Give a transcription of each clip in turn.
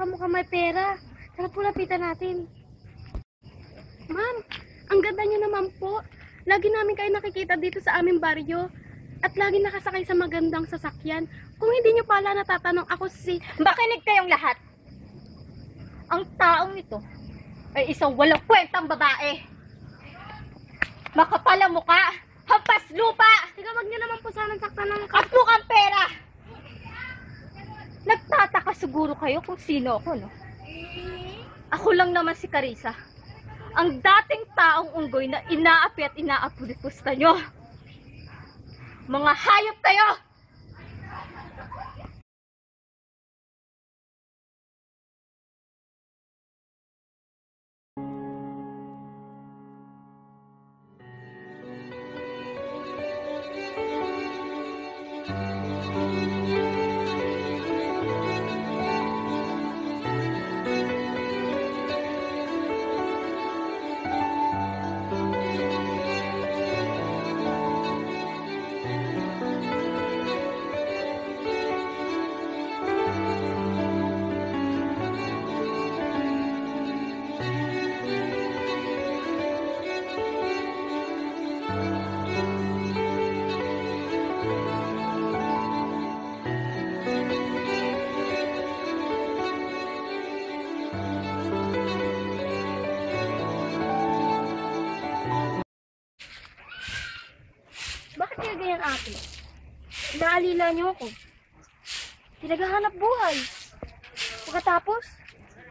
tsaka mukhang may pera. Tara po, lapitan natin. Ma'am, ang ganda niyo naman po. Lagi namin kayo nakikita dito sa aming baryo. At lagi nakasakay sa magandang sasakyan. Kung hindi niyo pala natatanong ako si... Makinig kayong lahat. Ang taong ito ay isang walang kwentang babae. Makapal ang muka, hampas lupa, Teka, wag niyo naman po sana saktan ng... at mukhang pera. Nagtataka siguro kayo kung sino ako, no? Ako lang naman si Carissa. Ang dating taong unggoy na inaapi at inaapulipusta nyo. Mga hayop kayo! Ganyan ate? Naalila niyo ako. Pinaghahanap buhay. Pagkatapos,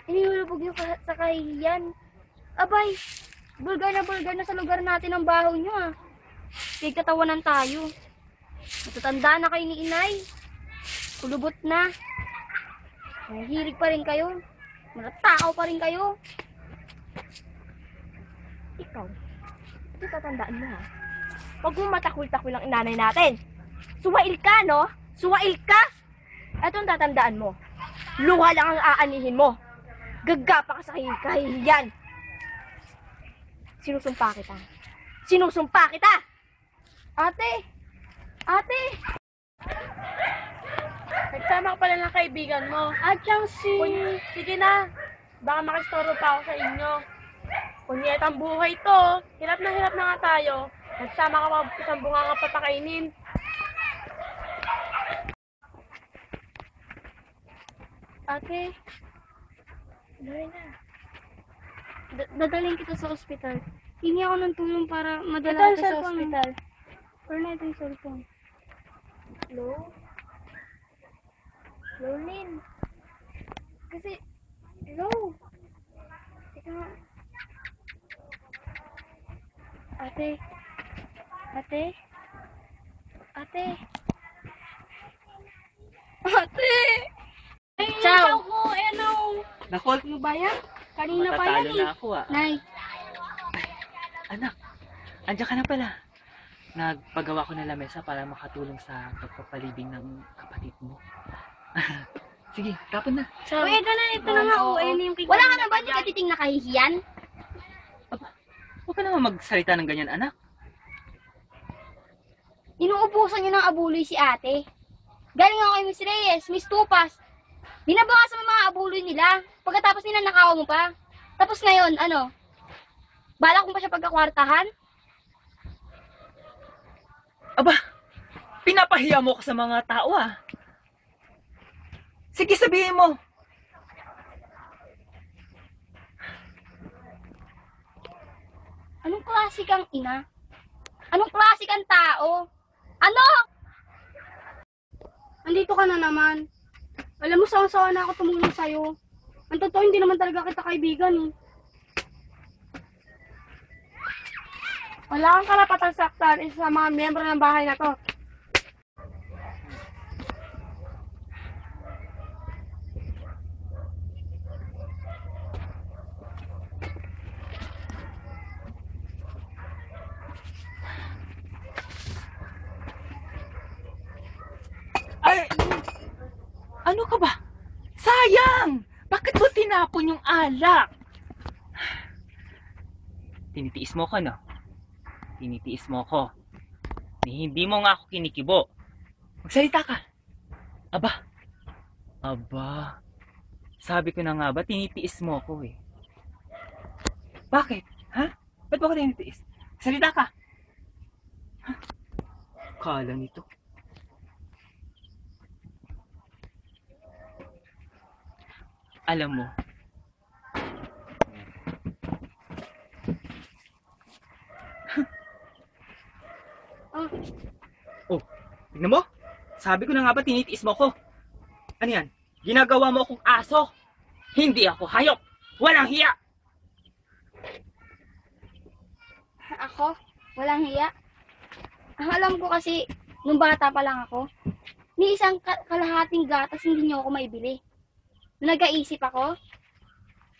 inihulubog niyo sa kahihiyan. Abay, bulgar na bulgar na sa lugar natin ang baho niyo ah. Pigkatawanan tayo. Matatanda na kayo ni inay. Kulubot na. Nahihirig pa rin kayo. Mga tao pa rin kayo. Ikaw, ito tatandaan mo ha. Huwag mong matakul-takul ang inanay natin. Suwail ka, no? Suwail ka! Ito ang tatandaan mo. Luha lang ang aanihin mo. Gagapa ka sa kahi- kahihiyan. Sinusumpa kita. Sinusumpa kita! Ate! Ate! Nagsama ka pala ng kaibigan mo. At siyang si... Kun- sige na. Baka makistoro pa ako sa inyo. Kunyet ang buhay to. Hirap na hirap na nga tayo. Nagsama ka pa isang bunga nga papakainin. Ate! Dali na. Da- dadaling kita sa ospital. Hingi ako ng tulong para madala kita sa ospital. Pero na ito yung cellphone. Hello? Hello, Lynn? Kasi, hello? Teka nga. Ate? Ate? Ate? Ate! Ay, Ciao. ko, eh, ano? Nakol, Ano ba yan? Kanina pa yan matatalo eh. na ako ah. Nay, Anak, andyan ka na pala. Nagpagawa ko ng lamesa para makatulong sa pagpapalibing ng kapatid mo. Sige, tapon na. so, Uy, ito na, ito na nga. Oo. Oo, na yung kay Wala ka na ba? Di ka titing nakahihiyan? Huwag ka naman magsalita ng ganyan, anak. Inuubusan niyo ng abuloy si ate. Galing ako kay Miss Reyes, Miss Tupas. Binabawasan mo mga abuloy nila. Pagkatapos nila nakawa mo pa. Tapos ngayon, ano? Balak mo pa siya pagkakwartahan? Aba, pinapahiya mo ko sa mga tao ah. Sige, sabihin mo. Anong klase kang ina? Anong klase kang tao? Ano? Andito ka na naman. Alam mo, sawa-sawa na ako tumulong sa'yo. Ang totoo, hindi naman talaga kita kaibigan eh. Wala kang karapatan saktan isa sa mga miyembro ng bahay na to. Ay, ano ka ba? Sayang! Bakit mo tinapon yung alak? Tinitiis mo ko, no? Tinitiis mo ko. Ni hindi mo nga ako kinikibo. Magsalita ka. Aba. Aba. Sabi ko na nga ba, tinitiis mo ako eh. Bakit? Ha? Ba't mo ako tinitiis? Salita ka! Ha? Kala nito. Alam mo, Ah, tignan mo? Sabi ko na nga ba, tinitiis mo ako. Ano yan? Ginagawa mo akong aso. Hindi ako hayop. Walang hiya. ako? Walang hiya? Ang alam ko kasi, nung bata pa lang ako, ni isang ka- kalahating gatas hindi niyo ako maibili. Nag-aisip ako,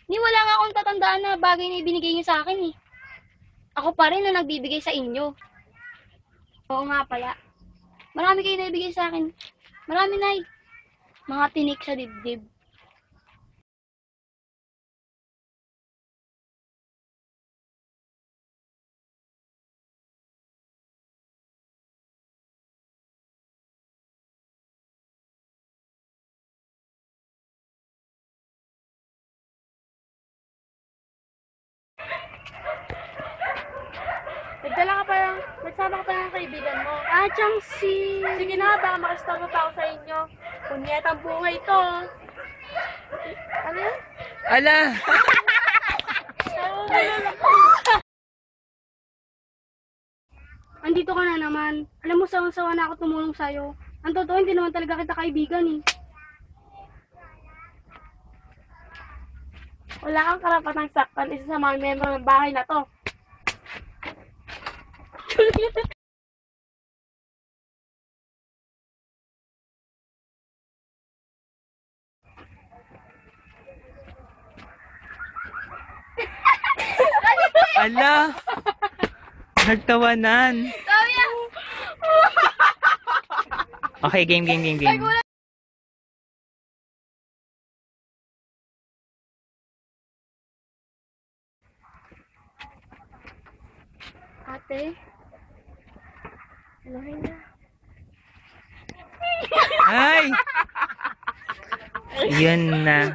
ni wala nga akong tatandaan na bagay na ibinigay niyo sa akin eh. Ako pa rin na nagbibigay sa inyo. Oo nga pala. Marami kayo naibigay sa akin. Marami na Mga tinik sa dibdib. Lang, nagsama ka pa ng kaibigan mo. Ah, Chang si... Sige na, baka makastorbo pa ako sa inyo. Kunyetang buhay to. Ano yun? Ala! Andito ka na naman. Alam mo, sawang-sawa na ako tumulong sa'yo. Ang totoo, hindi naman talaga kita kaibigan eh. Wala kang karapatang saktan isa sa mga membro ng bahay na to. Ala! Nagtawanan. Okay, game, game, game, game. Ate, Anuhin na. Ay! Yun na.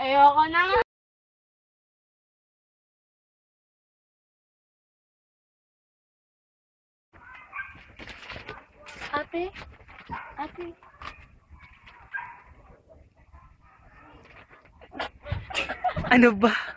Ayoko na nga. Ate, ate. Ano ba?